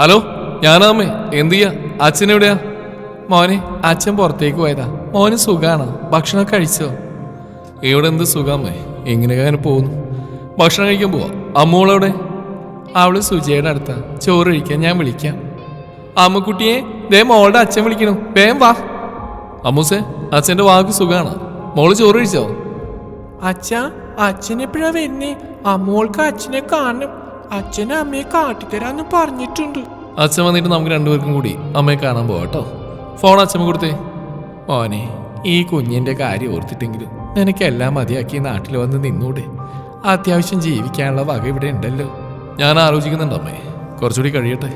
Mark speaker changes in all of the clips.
Speaker 1: Hello ഞാനാമേ. എന്ത് ചെയ്യാ അച്ഛൻ എവിടെയാ മോനെ അച്ഛൻ പുറത്തേക്ക് പോയതാ. മോന് സുഖാണ്. ഭക്ഷണം കഴിച്ചോ? ഇവിടെ എന്ത് സുഖമേ എങ്ങനെയൊക്കെ അങ്ങനെ പോകുന്നു. ഭക്ഷണം കഴിക്കാൻ പോവാ. അമ്മോളവിടെ? അവൾ സുജയുടെ അടുത്താ. ചോറ് കഴിക്കാൻ ഞാൻ വിളിക്കാം. അമ്മക്കുട്ടിയെ ദേ മോളുടെ അച്ഛൻ വിളിക്കണു. വേം വാ. അമ്മൂസേ അച്ഛന്റെ വാക്ക് സുഖമാണ് മോൾ ചോറ് കഴിച്ചോ?
Speaker 2: അച്ഛ അച്ഛനെപ്പോഴാ വരുന്നേ? അമ്മോൾക്ക് അച്ഛനെ കാണണം അച്ഛനെ അമ്മയെ കാട്ടിത്തരാന്ന് പറഞ്ഞിട്ടുണ്ട്.
Speaker 1: അച്ഛൻ വന്നിട്ട് നമുക്ക് രണ്ടുപേർക്കും കൂടി അമ്മയെ കാണാൻ പോവാട്ടോ ഫോൺ അച്ഛൻ കൊടുത്തേ. മോനെ ഈ കുഞ്ഞിന്റെ കാര്യം ഓർത്തിട്ടെങ്കിലും നിനക്കെല്ലാം മതിയാക്കി നാട്ടിൽ വന്ന് നിന്നൂടെ. അത്യാവശ്യം ജീവിക്കാനുള്ള വക ഇവിടെ ഉണ്ടല്ലോ. ഞാൻ ആലോചിക്കുന്നുണ്ട് അമ്മേ കുറച്ചുകൂടി കഴിയട്ടെ.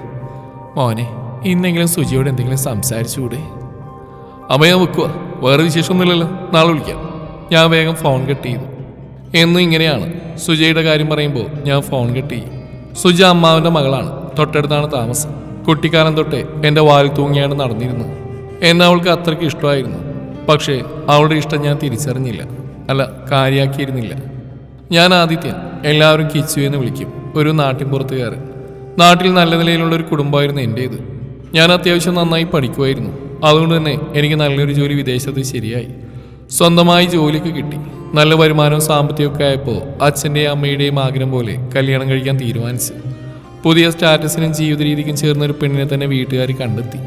Speaker 1: മോനെ ഇന്നെങ്കിലും സുജിയോട് എന്തെങ്കിലും സംസാരിച്ചുകൂടെ. അമ്മ ഞാൻ വെക്കുക വേറെ വിശേഷമൊന്നുമില്ലല്ലോ. നാളെ വിളിക്കാം. ഞാൻ വേഗം ഫോൺ കട്ട് ചെയ്തു. എന്നും ഇങ്ങനെയാണ്. സുജയുടെ കാര്യം പറയുമ്പോൾ ഞാൻ ഫോൺ കട്ട് ചെയ്യും. സുജ അമ്മാവിന്റെ മകളാണ്. തൊട്ടടുത്താണ് താമസം. കുട്ടിക്കാലം തൊട്ടേ എന്റെ വാലിൽ തൂങ്ങിയാണ് നടന്നിരുന്നത് എന്നെ അവൾക്ക് അത്രയ്ക്ക് ഇഷ്ടമായിരുന്നു. പക്ഷേ അവളുടെ ഇഷ്ടം ഞാൻ തിരിച്ചറിഞ്ഞില്ല. അല്ല കാര്യാക്കിയിരുന്നില്ല. ഞാൻ ആദിത്യൻ എല്ലാവരും കിച്ചു എന്ന് വിളിക്കും. ഒരു നാട്ടിൻപുറത്തുകാരൻ നാട്ടിൽ നല്ല നിലയിലുള്ള ഒരു കുടുംബമായിരുന്നു എന്റേത് ഞാൻ അത്യാവശ്യം നന്നായി പഠിക്കുമായിരുന്നു. അതുകൊണ്ട് തന്നെ എനിക്ക് നല്ലൊരു ജോലി വിദേശത്ത് ശരിയായി. സ്വന്തമായി ജോലിക്ക് കിട്ടി. നല്ല വരുമാനവും സാമ്പത്തികമൊക്കെ ആയപ്പോൾ അച്ഛന്റെയും അമ്മയുടെയും ആഗ്രഹം പോലെ കല്യാണം കഴിക്കാൻ തീരുമാനിച്ചു. പുതിയ സ്റ്റാറ്റസിനും ജീവിത രീതിക്കും ചേർന്ന ഒരു പെണ്ണിനെ തന്നെ വീട്ടുകാർ കണ്ടെത്തി.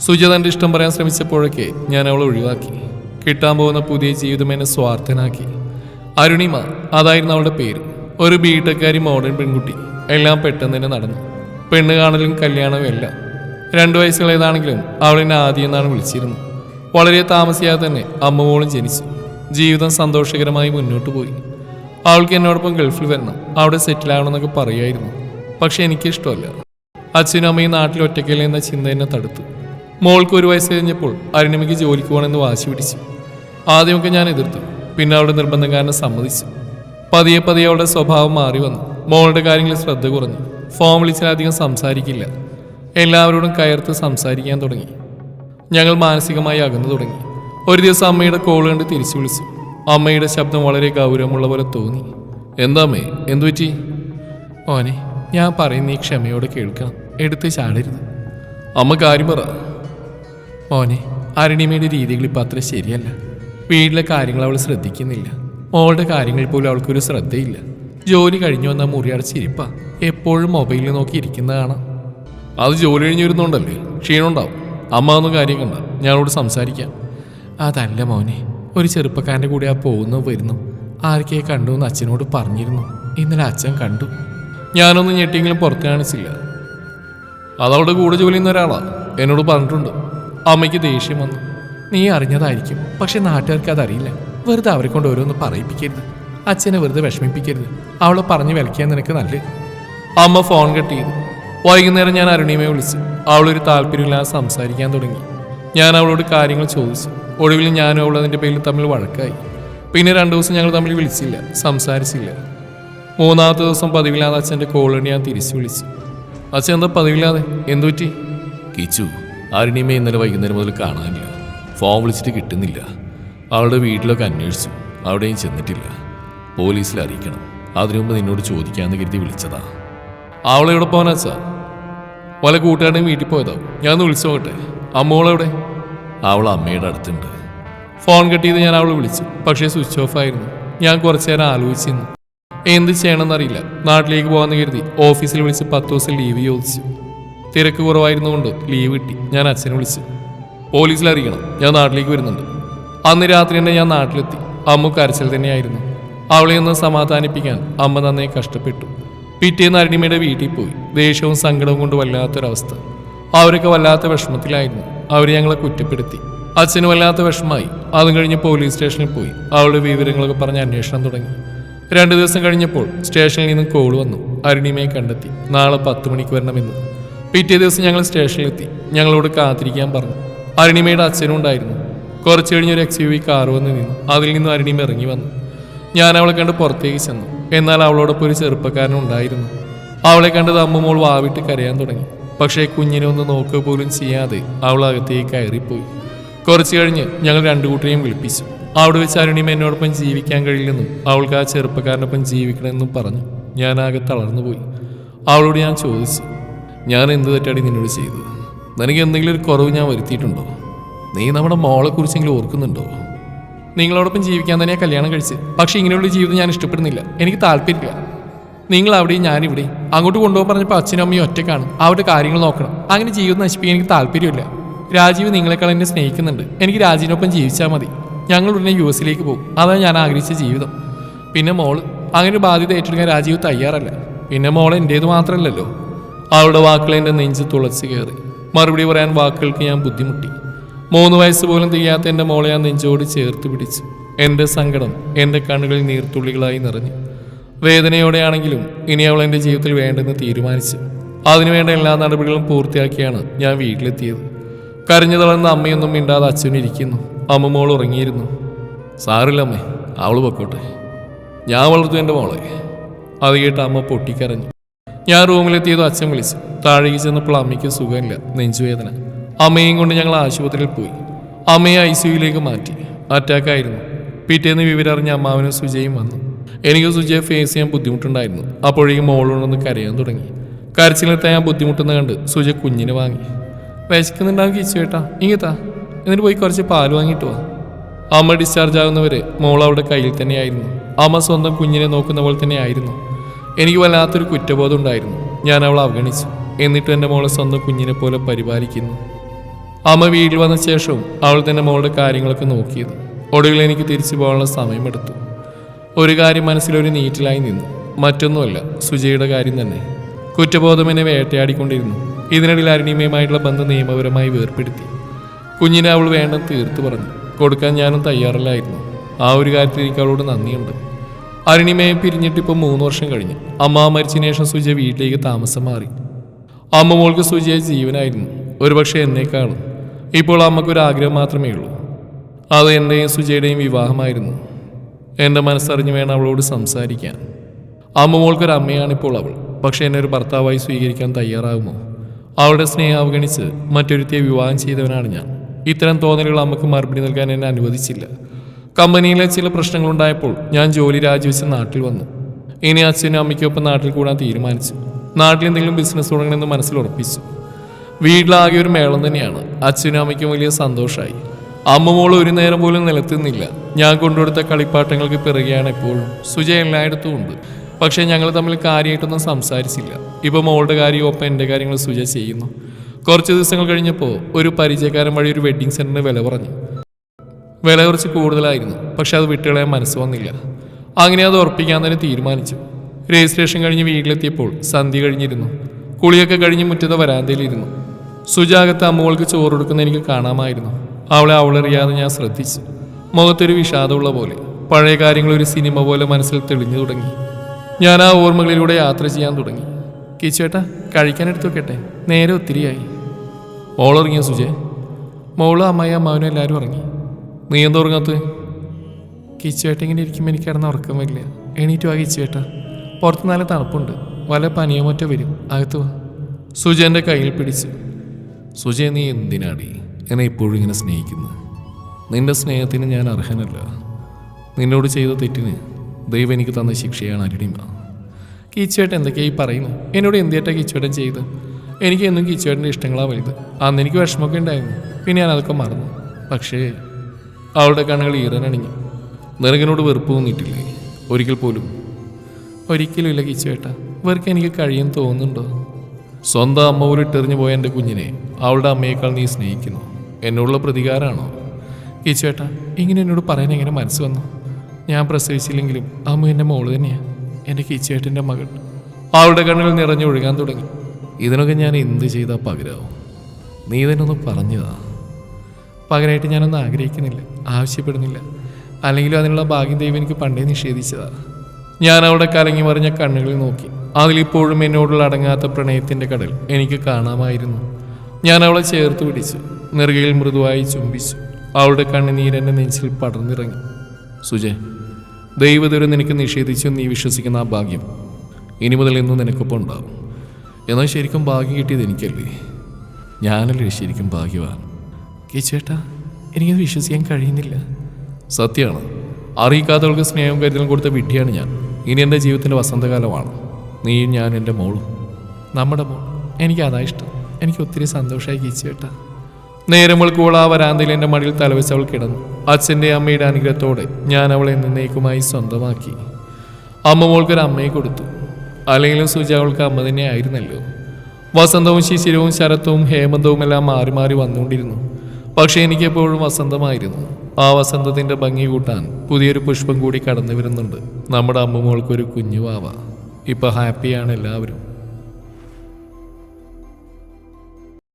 Speaker 1: സുജ തന്റെ ഇഷ്ടം പറയാൻ ശ്രമിച്ചപ്പോഴൊക്കെ ഞാൻ അവളെ ഒഴിവാക്കി. കിട്ടാൻ പോകുന്ന പുതിയ ജീവിതം എന്നെ സ്വാർത്ഥനാക്കി. അരുണിമ അതായിരുന്നു അവളുടെ പേര്. ഒരു ബിടെക്കാരി മോഡേൺ പെൺകുട്ടി. എല്ലാം പെട്ടെന്ന് തന്നെ നടന്നു. പെണ്ണ് കാണലും കല്യാണവും എല്ലാം. രണ്ടു വയസ്സുകളേതാണെങ്കിലും അവളെന്നെ ആദ്യം എന്നാണ് വിളിച്ചിരുന്നത്. വളരെ താമസിയാതെ തന്നെ അമ്മമോളും ജനിച്ചു. ജീവിതം സന്തോഷകരമായി മുന്നോട്ട് പോയി. അവൾക്ക് എന്നോടൊപ്പം ഗൾഫിൽ വരണം. അവിടെ സെറ്റിൽ ആവണമെന്നൊക്കെ പറയായിരുന്നു. പക്ഷെ എനിക്കിഷ്ടമല്ല. അച്ഛനും അമ്മയും നാട്ടിൽ ഒറ്റയ്ക്കല്ലേ എന്ന ചിന്ത എന്നെ തടുത്തു. മോൾക്ക് ഒരു വയസ്സ് കഴിഞ്ഞപ്പോൾ അരുണിമയ്ക്ക് ജോലിക്ക് പോകണമെന്ന് വാശി പിടിച്ചു. ആദ്യമൊക്കെ ഞാൻ എതിർത്തു. പിന്നെ അവളുടെ നിർബന്ധം കാരണം സമ്മതിച്ചു. പതിയെ പതിയെ അവളുടെ സ്വഭാവം മാറി വന്നു. മോളുടെ കാര്യങ്ങളിൽ ശ്രദ്ധ കുറഞ്ഞു. ഫോൺ വിളിച്ചാൽ അധികം സംസാരിക്കില്ല. എല്ലാവരോടും കയർത്ത് സംസാരിക്കാൻ തുടങ്ങി. ഞങ്ങൾ മാനസികമായി അകന്നു തുടങ്ങി. ഒരു ദിവസം അമ്മയുടെ കോൾ കണ്ട് തിരിച്ചു വിളിച്ചു. അമ്മയുടെ ശബ്ദം വളരെ ഗൗരവമുള്ള പോലെ തോന്നി. എന്താ അമ്മേ? എന്തു പറ്റി? ഓനെ ഞാൻ പറയുന്ന ഈ ക്ഷമയോടെ കേൾക്കണം. എടുത്ത് ചാടരുത്. അമ്മ കാര്യം പറ. മോനെ അരുണിമയുടെ രീതികൾ ഇപ്പം അത്ര ശരിയല്ല. വീട്ടിലെ കാര്യങ്ങൾ അവൾ ശ്രദ്ധിക്കുന്നില്ല. മോളുടെ കാര്യങ്ങളിൽ പോലും അവൾക്കൊരു ശ്രദ്ധയില്ല. ജോലി കഴിഞ്ഞു വന്ന മുറി അടച്ചിരിപ്പാ എപ്പോഴും മൊബൈലിൽ നോക്കി ഇരിക്കുന്ന കാണാം. അത് ജോലി കഴിഞ്ഞ് വരുന്നുണ്ടല്ലേ? ക്ഷീണമുണ്ടാവും. അമ്മ ഒന്നും കാര്യം കണ്ട. ഞാനോട് സംസാരിക്കാം. അതല്ല മോനെ. ഒരു ചെറുപ്പക്കാരന്റെ കൂടെ ആ പോകുന്നു വരുന്നു. ആർക്കെ കണ്ടു എന്ന് അച്ഛനോട് പറഞ്ഞിരുന്നു. ഇന്നലെ അച്ഛൻ കണ്ടു. ഞാനൊന്നും ഞെട്ടിയെങ്കിലും പുറത്ത് കാണിച്ചില്ല. അതവളുടെ കൂടെ ജോലി ചെയ്യുന്ന ഒരാളാ. എന്നോട് പറഞ്ഞിട്ടുണ്ട്. അമ്മയ്ക്ക് ദേഷ്യം വന്നു. നീ അറിഞ്ഞതായിരിക്കും. പക്ഷെ നാട്ടുകാർക്ക് അതറിയില്ല. വെറുതെ അവരെ കൊണ്ട് ഓരോന്ന് പറയിപ്പിക്കരുത്. അച്ഛനെ വെറുതെ വിഷമിപ്പിക്കരുത്. അവളെ പറഞ്ഞ് വിലക്കാൻ നിനക്ക് നല്ലത്. അമ്മ ഫോൺ കട്ട് ചെയ്തു. വൈകുന്നേരം ഞാൻ അരുണിമയെ വിളിച്ചു അവളൊരു താല്പര്യമില്ലാതെ സംസാരിക്കാൻ തുടങ്ങി. ഞാൻ അവളോട് കാര്യങ്ങൾ ചോദിച്ചു. ഒടുവിൽ ഞാനും അവൾ അതിന്റെ പേരിൽ തമ്മിൽ വഴക്കായി. പിന്നെ രണ്ട് ദിവസം ഞങ്ങൾ തമ്മിൽ വിളിച്ചില്ല സംസാരിച്ചില്ല. മൂന്നാമത്തെ ദിവസം പതിവില്ലാതെ അച്ഛന്റെ കോളിന് ഞാൻ തിരിച്ചു വിളിച്ചു. അച്ഛൻ എന്താ പതിവില്ലാതെ? എന്തു പറ്റി? കിച്ചു അരുണിമയെ ഇന്നലെ വൈകുന്നേരം മുതൽ കാണാനില്ല. ഫോൺ വിളിച്ചിട്ട് കിട്ടുന്നില്ല. അവളുടെ വീട്ടിലൊക്കെ അന്വേഷിച്ചു അവിടെയും ചെന്നിട്ടില്ല. പോലീസിൽ അറിയിക്കണം. അതിനു മുമ്പ് നിന്നോട് ചോദിക്കാമെന്ന് കരുതി വിളിച്ചതാ. അവളെവിടെ പോകാനാ പോകാനാച്ചാ പല കൂട്ടുകാരുടെയും വീട്ടിൽ പോയതാവും ഞാൻ വിളിച്ചു നോക്കട്ടെ. അമ്മോളെവിടെ അവൾ അമ്മയുടെ അടുത്തുണ്ട്. ഫോൺ കെട്ടിയത് ഞാൻ അവളെ വിളിച്ചു. പക്ഷേ സ്വിച്ച് ഓഫ് ആയിരുന്നു. ഞാൻ കുറച്ചു നേരം ആലോചിച്ചിരുന്നു. എന്ത് ചെയ്യണമെന്നറിയില്ല. നാട്ടിലേക്ക് പോകാമെന്ന് കരുതി ഓഫീസിൽ വിളിച്ച് പത്ത് ദിവസം ലീവ് ചോദിച്ചു. തിരക്ക് കുറവായിരുന്നുകൊണ്ട് ലീവ് കിട്ടി. ഞാൻ അച്ഛനെ വിളിച്ചു. പോലീസിൽ അറിയിക്കണം. ഞാൻ നാട്ടിലേക്ക് വരുന്നുണ്ട്. അന്ന് രാത്രി തന്നെ ഞാൻ നാട്ടിലെത്തി. അമ്മ കരച്ചിൽ തന്നെയായിരുന്നു. അവളെ ഒന്ന് സമാധാനിപ്പിക്കാൻ അമ്മ നന്നേ കഷ്ടപ്പെട്ടു. പിറ്റേന്ന് അരുണിമയുടെ വീട്ടിൽ പോയി. ദേഷ്യവും സങ്കടവും കൊണ്ട് വല്ലാത്തൊരവസ്ഥ. അവരൊക്കെ വല്ലാത്ത വിഷമത്തിലായിരുന്നു. അവർ ഞങ്ങളെ കുറ്റപ്പെടുത്തി. അച്ഛന് വല്ലാത്ത വിഷമായി അതും കഴിഞ്ഞ് പോലീസ് സ്റ്റേഷനിൽ പോയി. അവളുടെ വിവരങ്ങളൊക്കെ പറഞ്ഞ് അന്വേഷണം തുടങ്ങി. രണ്ട് ദിവസം കഴിഞ്ഞപ്പോൾ സ്റ്റേഷനിൽ നിന്ന് കോൾ വന്നു. അരുണിമയെ കണ്ടെത്തി. നാളെ പത്ത് മണിക്ക് വരണമെന്ന്. പിറ്റേ ദിവസം ഞങ്ങൾ സ്റ്റേഷനിലെത്തി. ഞങ്ങളോട് കാത്തിരിക്കാൻ പറഞ്ഞു. അരുണിമയുടെ അച്ഛനും ഉണ്ടായിരുന്നു. കുറച്ച് കഴിഞ്ഞ് ഒരു എക്സ് യു വി കാർ വന്ന് നിന്നു. അതിൽ നിന്ന് അരുണിമ ഇറങ്ങി വന്നു. ഞാൻ അവളെ കണ്ട് പുറത്തേക്ക് ചെന്നു. എന്നാൽ അവളോടൊപ്പം ഒരു ചെറുപ്പക്കാരനും ഉണ്ടായിരുന്നു. അവളെ കണ്ടത് തമ്മുമോൾ വാവിട്ട് കരയാൻ തുടങ്ങി. പക്ഷേ കുഞ്ഞിനെ ഒന്ന് നോക്കുക പോലും ചെയ്യാതെ അവൾ അകത്തേക്ക് കയറിപ്പോയി. കുറച്ചു കഴിഞ്ഞ് ഞങ്ങൾ രണ്ടു കൂട്ടരെയും വിളിപ്പിച്ചു. അവിടെ വെച്ച് അരുണിമ എന്നോടൊപ്പം ജീവിക്കാൻ കഴിയില്ലെന്നും അവൾക്ക് ആ ചെറുപ്പക്കാരനൊപ്പം ജീവിക്കണമെന്നും പറഞ്ഞു. ഞാൻ ആകെ തളർന്നുപോയി അവളോട് ഞാൻ ചോദിച്ചു ഞാൻ എന്ത് തെറ്റാടി നിന്നോട് ചെയ്തത്? നിനക്ക് എന്തെങ്കിലും ഒരു കുറവ് ഞാൻ വരുത്തിയിട്ടുണ്ടോ? നീ നമ്മുടെ മോളെ കുറിച്ചെങ്കിലും ഓർക്കുന്നുണ്ടോ? നിങ്ങളോടൊപ്പം ജീവിക്കാൻ തന്നെയാണ് കല്യാണം കഴിച്ച് പക്ഷേ ഇങ്ങനെയുള്ള ജീവിതം ഞാൻ ഇഷ്ടപ്പെടുന്നില്ല. എനിക്ക് താല്പര്യമില്ല. നിങ്ങൾ അവിടെയും ഞാനിവിടെയും. അങ്ങോട്ട് കൊണ്ടുപോകാൻ പറഞ്ഞപ്പോൾ അച്ഛനും അമ്മയും ഒറ്റക്കാണ് അവരുടെ കാര്യങ്ങൾ നോക്കണം. അങ്ങനെ ജീവിതം നശിപ്പിക്കാൻ എനിക്ക് താല്പര്യമില്ല. രാജീവ് നിങ്ങളെക്കാൾ എന്നെ സ്നേഹിക്കുന്നുണ്ട്. എനിക്ക് രാജീവിനൊപ്പം ജീവിച്ചാൽ മതി. ഞങ്ങൾ ഉടനെ യു എസിലേക്ക് പോകും. അതാണ് ഞാൻ ആഗ്രഹിച്ച ജീവിതം. പിന്നെ മോൾ അങ്ങനെ ബാധ്യത ഏറ്റെടുക്കാൻ രാജീവ് തയ്യാറല്ല. പിന്നെ മോൾ എന്റേത് മാത്രമല്ലല്ലോ. അവളുടെ വാക്കുകൾ എന്റെ നെഞ്ച് തുളച്ച് കയറി. മറുപടി പറയാൻ വാക്കുകൾക്ക് ഞാൻ ബുദ്ധിമുട്ടി. മൂന്ന് വയസ്സ് പോലും തികയാത്ത എന്റെ മോളെ ഞാൻ നെഞ്ചോട് ചേർത്ത് പിടിച്ചു. എന്റെ സങ്കടം എന്റെ കണ്ണുകളിൽ നീർത്തുള്ളികളായി നിറഞ്ഞു. വേദനയോടെയാണെങ്കിലും ഇനി അവൾ എന്റെ ജീവിതത്തിൽ വേണ്ടെന്ന് തീരുമാനിച്ചു. അതിനുവേണ്ട എല്ലാ നടപടികളും പൂർത്തിയാക്കിയാണ് ഞാൻ വീട്ടിലെത്തിയത്. കരഞ്ഞു തളർന്ന അമ്മയൊന്നും മിണ്ടാതെ അച്ഛനിരിക്കുന്നു അമ്മ മോൾ ഉറങ്ങിയിരുന്നു. സാറില്ല അമ്മേ അവൾ പൊക്കോട്ടെ. ഞാൻ വളർത്തു എന്റെ മോളെ. അത് കേട്ട് അമ്മ പൊട്ടിക്കരഞ്ഞു. ഞാൻ റൂമിലെത്തിയതും അച്ഛൻ വിളിച്ചു. താഴേക്ക് ചെന്നപ്പോൾ അമ്മയ്ക്ക് സുഖമില്ല നെഞ്ചുവേദന. അമ്മയും കൊണ്ട് ഞങ്ങൾ ആശുപത്രിയിൽ പോയി. അമ്മയെ ഐ സിയുയിലേക്ക് മാറ്റി. അറ്റാക്കായിരുന്നു. പിറ്റേന്ന് വിവരം അറിഞ്ഞ അമ്മാവനും സുജയും വന്നു. എനിക്ക് സുജയെ ഫേസ് ചെയ്യാൻ ബുദ്ധിമുട്ടുണ്ടായിരുന്നു. അപ്പോഴേക്കും മോളോടൊന്ന് കരയാൻ തുടങ്ങി. കരച്ചിലെത്താൻ ഞാൻ ബുദ്ധിമുട്ടെന്ന് കണ്ട് സുജ കുഞ്ഞിനെ വാങ്ങി. വിശക്കുന്നുണ്ടാവും കിച്ചു കേട്ടാ ഇങ്ങത്താ എന്നിട്ട് പോയി കുറച്ച് പാൽ വാങ്ങിയിട്ട് വാ. അമ്മ ഡിസ്ചാർജ് ആകുന്നവരെ മോൾ അവിടെ കയ്യിൽ തന്നെയായിരുന്നു. അമ്മ സ്വന്തം കുഞ്ഞിനെ നോക്കുന്ന പോലെ തന്നെയായിരുന്നു. എനിക്ക് വല്ലാത്തൊരു കുറ്റബോധം ഉണ്ടായിരുന്നു. ഞാൻ അവളെ അവഗണിച്ചു. എന്നിട്ട് എന്റെ മോളെ സ്വന്തം കുഞ്ഞിനെ പോലെ പരിപാലിക്കുന്നു. അമ്മ വീട്ടിൽ വന്ന ശേഷവും അവൾ തന്നെ മോളുടെ കാര്യങ്ങളൊക്കെ നോക്കിയത്. ഒടുവിൽ എനിക്ക് തിരിച്ചു പോകാനുള്ള സമയമെടുത്തു. ഒരു കാര്യം മനസ്സിലൊരു നീറ്റിലായി നിന്നു. മറ്റൊന്നുമല്ല സുജയുടെ കാര്യം തന്നെ. കുറ്റബോധം എന്നെ വേട്ടയാടിക്കൊണ്ടിരുന്നു. ഇതിനിടയിൽ അരുണിമയുമായിട്ടുള്ള ബന്ധം നിയമപരമായി വേർപ്പെടുത്തി. കുഞ്ഞിനെ അവൾ വേണ്ടെന്ന് തീർത്തു പറഞ്ഞു. കൊടുക്കാൻ ഞാനും തയ്യാറല്ലായിരുന്നു. ആ ഒരു കാര്യത്തിൽ എനിക്ക് അവളോട് നന്ദിയുണ്ട്. അരുണിമയെ പിരിഞ്ഞിട്ട് ഇപ്പോൾ മൂന്ന് വർഷം കഴിഞ്ഞു. അമ്മ മരിച്ചതിന് ശേഷം സുജയ വീട്ടിലേക്ക് താമസം മാറി. അമ്മ മോൾക്ക് സുജയ ജീവനായിരുന്നു. ഒരുപക്ഷെ എന്നേക്കാളും. ഇപ്പോൾ അമ്മക്കൊരാഗ്രഹം മാത്രമേ ഉള്ളൂ. അത് എന്റെയും സുജയുടെയും വിവാഹമായിരുന്നു. എന്റെ മനസ്സറിഞ്ഞ് വേണം അവളോട് സംസാരിക്കാൻ. അമ്മ മോൾക്കൊരു അമ്മയാണിപ്പോൾ അവൾ. പക്ഷെ എന്നെ ഒരു ഭർത്താവായി സ്വീകരിക്കാൻ തയ്യാറാകുമോ? അവളുടെ സ്നേഹം അവഗണിച്ച് മറ്റൊരുത്തിയെ വിവാഹം ചെയ്തവനാണ് ഞാൻ. ഇത്തരം തോന്നലുകൾ അമ്മയ്ക്ക് മറുപടി നൽകാൻ എന്നെ അനുവദിച്ചില്ല. കമ്പനിയിലെ ചില പ്രശ്നങ്ങളുണ്ടായപ്പോൾ ഞാൻ ജോലി രാജിവെച്ച് നാട്ടിൽ വന്നു. ഇനി അച്ഛനും അമ്മയ്ക്കൊപ്പം നാട്ടിൽ കൂടാൻ തീരുമാനിച്ചു. നാട്ടിൽ എന്തെങ്കിലും ബിസിനസ് തുടങ്ങണമെന്ന് മനസ്സിൽ ഉറപ്പിച്ചു. വീട്ടിലാകെ ഒരു മേളം തന്നെയാണ്. അച്ഛനും അമ്മയ്ക്കും വലിയ സന്തോഷമായി അമ്മ മോൾ ഒരു നേരം പോലും നിലത്തുന്നില്ല. ഞാൻ കൊണ്ടുകൊടുത്ത കളിപ്പാട്ടങ്ങൾക്ക് പിറകെയാണ് എപ്പോഴും സുജ എല്ലായിടത്തും ഉണ്ട്. പക്ഷേ ഞങ്ങൾ തമ്മിൽ കാര്യമായിട്ടൊന്നും സംസാരിച്ചില്ല. ഇപ്പോൾ മോളുടെ കാര്യം ഒപ്പം എന്റെ കാര്യങ്ങൾ സുജ ചെയ്യുന്നു. കുറച്ച് ദിവസങ്ങൾ കഴിഞ്ഞപ്പോൾ ഒരു പരിചയക്കാരൻ വഴി ഒരു വെഡ്ഡിങ് സെന്ററിന് വില പറഞ്ഞു വില കുറച്ച് കൂടുതലായിരുന്നു. പക്ഷെ അത് വിട്ടുകളയാൻ മനസ്സ് വന്നില്ല. അങ്ങനെ അത് ഉറപ്പിക്കാൻ തന്നെ തീരുമാനിച്ചു. രജിസ്ട്രേഷൻ കഴിഞ്ഞ് വീട്ടിലെത്തിയപ്പോൾ സന്ധ്യ കഴിഞ്ഞിരുന്നു. കുളിയൊക്കെ കഴിഞ്ഞ് മുറ്റത്തെ വരാന്തയിലിരുന്നു. സുജാകത്ത് അമ്മകൾക്ക് ചോറ് കൊടുക്കുന്ന എനിക്ക് കാണാമായിരുന്നു. അവളെ അവളറിയാതെ ഞാൻ ശ്രദ്ധിച്ചു. മുഖത്തൊരു വിഷാദമുള്ള പോലെ പഴയ കാര്യങ്ങൾ ഒരു സിനിമ പോലെ മനസ്സിൽ തെളിഞ്ഞു തുടങ്ങി. ഞാൻ ആ ഓർമ്മകളിലൂടെ യാത്ര ചെയ്യാൻ തുടങ്ങി. കിച്ചേട്ടാ കഴിക്കാൻ എടുത്തു വെക്കട്ടെ? നേരെ ഒത്തിരിയായി. മോളിറങ്ങിയ സുജയ് മോൾ അമ്മായി അമ്മാവനും എല്ലാവരും ഇറങ്ങി നീ എന്താ ഉറങ്ങാത്ത കിച്ചേട്ട ഇങ്ങനെ ഇരിക്കുമ്പോൾ എനിക്ക് കിടന്ന ഉറക്കം വരില്ല. എണീറ്റ് വാ കിച്ചേട്ട. പുറത്ത് നല്ല തണുപ്പുണ്ട്. വല്ല പനിയോ മറ്റോ വരും. അകത്ത് വാ. സുജയന്റെ കയ്യിൽ പിടിച്ച്. സുജയ് നീ എന്തിനാടി? എന്നെ ഇപ്പോഴും ഇങ്ങനെ സ്നേഹിക്കുന്നത് നിന്റെ സ്നേഹത്തിന് ഞാൻ അർഹനല്ല. നിന്നോട് ചെയ്ത തെറ്റിന് ദൈവം എനിക്ക് തന്ന ശിക്ഷയാണ് അരുണിമ കീച്ചുവേട്ടൻ എന്തൊക്കെയായി പറയുന്നു? എന്നോട് എന്തിയേട്ടാ കീച്ചുവേട്ടൻ ചെയ്ത് എനിക്ക് എന്നും കീച്ചുവേട്ടന്റെ ഇഷ്ടങ്ങളാണ് വലുത്. അന്ന് എനിക്ക് വിഷമമൊക്കെ ഉണ്ടായിരുന്നു. പിന്നെ ഞാൻ അതൊക്കെ മറന്നു. പക്ഷേ അവളുടെ കണ്ണുകൾ ഈറനണിഞ്ഞു നിനക്കിനോട് വെറുപ്പ് തോന്നിയിട്ടില്ലേ? ഒരിക്കൽ പോലും. ഒരിക്കലും ഇല്ല കിച്ചുവേട്ട വെറുക്ക് എനിക്ക് കഴിയും തോന്നുന്നുണ്ടോ? സ്വന്തം അമ്മ പോലും ഇട്ടെറിഞ്ഞു പോയ എന്റെ കുഞ്ഞിനെ അവളുടെ അമ്മയേക്കാൾ നീ സ്നേഹിക്കുന്നു. എന്നോടുള്ള പ്രതികാരമാണോ? കിച്ചുവേട്ട ഇങ്ങനെ എന്നോട് പറയാൻ എങ്ങനെ മനസ്സ് വന്നു? ഞാൻ പ്രസവിച്ചില്ലെങ്കിലും അമ്മ എന്റെ മോൾ തന്നെയാണ് എന്റെ കിച്ചുവേട്ടന്റെ മകൾ അവളുടെ കണ്ണുകൾ നിറഞ്ഞൊഴുകാൻ തുടങ്ങി. ഇതിനൊക്കെ ഞാൻ എന്ത് ചെയ്താൽ പകരാവും? നീ തന്നെ ഒന്ന് പറഞ്ഞതാ. പകരമായിട്ട് ഞാനൊന്നും ആഗ്രഹിക്കുന്നില്ല ആവശ്യപ്പെടുന്നില്ല. അല്ലെങ്കിലും അതിനുള്ള ഭാഗ്യം ദൈവം എനിക്ക് പണ്ടേ നിഷേധിച്ചതാ. ഞാൻ അവിടെ കലങ്ങി മറിഞ്ഞ കണ്ണുകളിൽ നോക്കി. അതിലിപ്പോഴും എന്നോടുള്ള അടങ്ങാത്ത പ്രണയത്തിന്റെ കടൽ എനിക്ക് കാണാമായിരുന്നു. ഞാൻ അവളെ ചേർത്ത് പിടിച്ചു. നെറുകയിൽ മൃദുവായി ചുംബിച്ചു. അവളുടെ കണ്ണുനീരെന്റെ നെഞ്ചിൽ പടർന്നിറങ്ങി. സുജയ് ദൈവതൊരു നിനക്ക് നിഷേധിച്ചു നീ വിശ്വസിക്കുന്ന ആ ഭാഗ്യം ഇനി മുതൽ ഇന്നും നിനക്കൊപ്പം ഉണ്ടാവും എന്നാൽ ശരിക്കും ഭാഗ്യം കിട്ടിയത് എനിക്കല്ലേ? ഞാനല്ലേ ശരിക്കും ഭാഗ്യവാൻ? കേച്ചേട്ടാ എനിക്കത് വിശ്വസിക്കാൻ കഴിയുന്നില്ല. സത്യമാണ് അറിയിക്കാത്തവൾക്ക് സ്നേഹം കരുതലും കൊടുത്ത വിഡ്ഢിയാണ് ഞാൻ. ഇനി എന്റെ ജീവിതത്തിന്റെ വസന്തകാലമാണ്. നീയും ഞാൻ എന്റെ മോളും. നമ്മുടെ മോൾ എനിക്ക് അതാ ഇഷ്ടം. എനിക്ക് ഒത്തിരി സന്തോഷമായി ഗീച്ചു കേട്ടാ നേരം വെളുക്കുമ്പോൾ ആ വരാന്തയിൽ എന്റെ മടിയിൽ തലവെച്ച് അവൾ കിടന്നു. അച്ഛന്റെ അമ്മയുടെ അനുഗ്രഹത്തോടെ ഞാൻ അവളെ നിന്നേക്കുമായി സ്വന്തമാക്കി. അമ്മ മോൾക്കൊരു അമ്മയെ കൊടുത്തു. അല്ലെങ്കിലും സുജ അവൾക്ക് അമ്മ തന്നെ ആയിരുന്നല്ലോ. വസന്തവും ശിശിരവും ശരത്വവും ഹേമന്തവും എല്ലാം മാറി മാറി വന്നുകൊണ്ടിരുന്നു. പക്ഷേ എനിക്കെപ്പോഴും വസന്തമായിരുന്നു. ആ വസന്തത്തിന്റെ ഭംഗി കൂട്ടാൻ പുതിയൊരു പുഷ്പം കൂടി കടന്നു വരുന്നുണ്ട്. നമ്മുടെ അമ്മ മോൾക്കൊരു കുഞ്ഞു വാവ. ഇപ്പൊ ഹാപ്പിയാണ് എല്ലാവരും.